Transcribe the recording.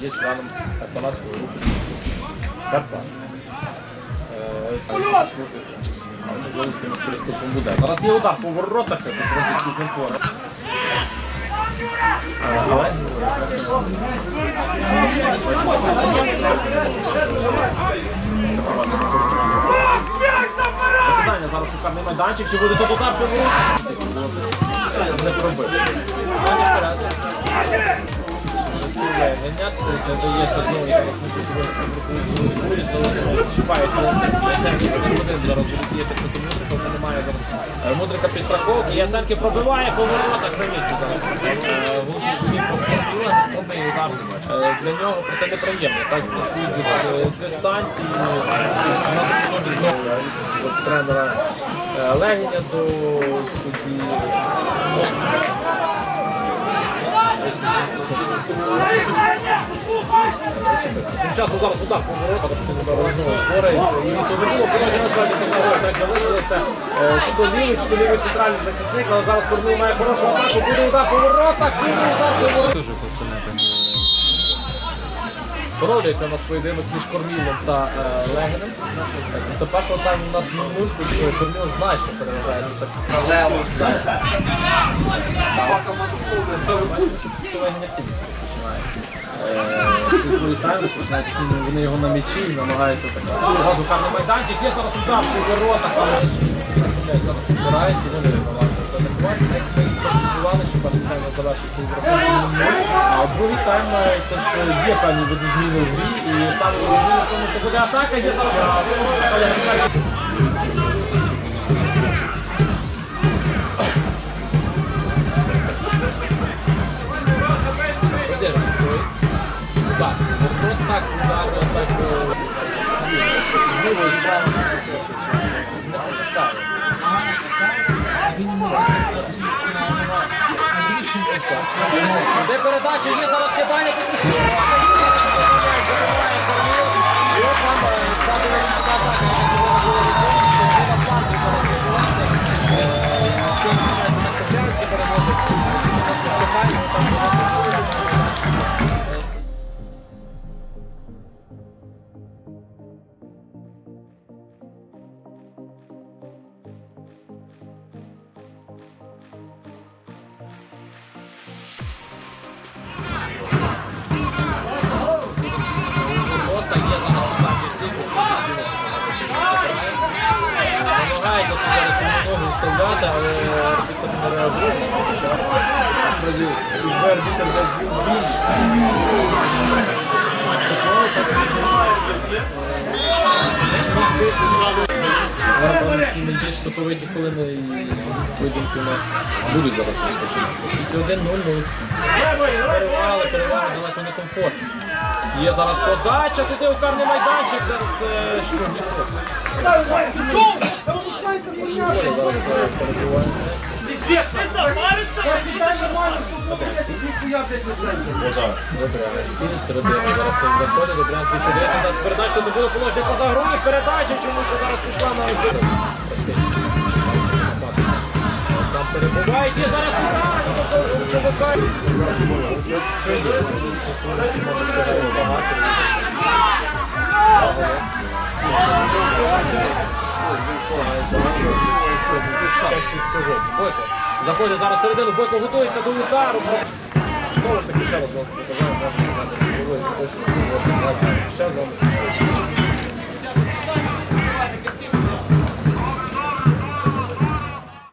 є членом Карпалацької групи Карпат. Е. Зараз є удар по воротах, як французький знакор. Але Запитання зараз майданчик, чи буде тут удар по воротах? Не пробив. Мудрика, вже немає зараз. Мудрика пробиває по воротах на місці зараз. Е, Він удар. Е, Для нього проте неприємно. Так слідкують від е, дистанції. Тренера Легеня до судді. Тим часом зараз удар по воротах, знову бореться. І повернуло подачу насправді так так залишилося. Е, Чи то лівий, чи то лівий центральний захисник, але зараз Корнил має хорошу атаку, буде удар по воротах, буде удар по воротах. Дуже пацани там Продовжується у нас поєдинок між Кормілом та е, Легенем. Після першого тайму у нас 0-0, тут е, Корміл значно переважає. Ну, Е, тайм починають активно, вони його на м'ячі і намагаються так. Одразу карний майданчик, є зараз удар по воротах, зараз збирається, вони намагаються це не хватить. Як ми працювали, що перший тайм рахунком 0. А другий тайм це ж є певні види зміни в грі, і саме в тому, що буде атака, є зараз Де передача, є зараз кидання, І от нам ззаду на атака, на але арбітр не реагує. Якби арбітр десь був більш. Найбільш соковиті хвилини і поєдинки у нас будуть зараз розпочинатися. Скільки 1-0, ну перевали, перевали далеко не комфортно. Є зараз подача, туди у карний майданчик, зараз е, що Е, Добрянський, середина зараз він ще дивиться, дасть передачу, тут було положення чому що зараз пішла на один. Там перебувають, є зараз удар? Багато. Бойко. Заходить зараз середину, Бойко готується до удару. Знову ж таки, ще раз вам покажаю, можна знати, точно.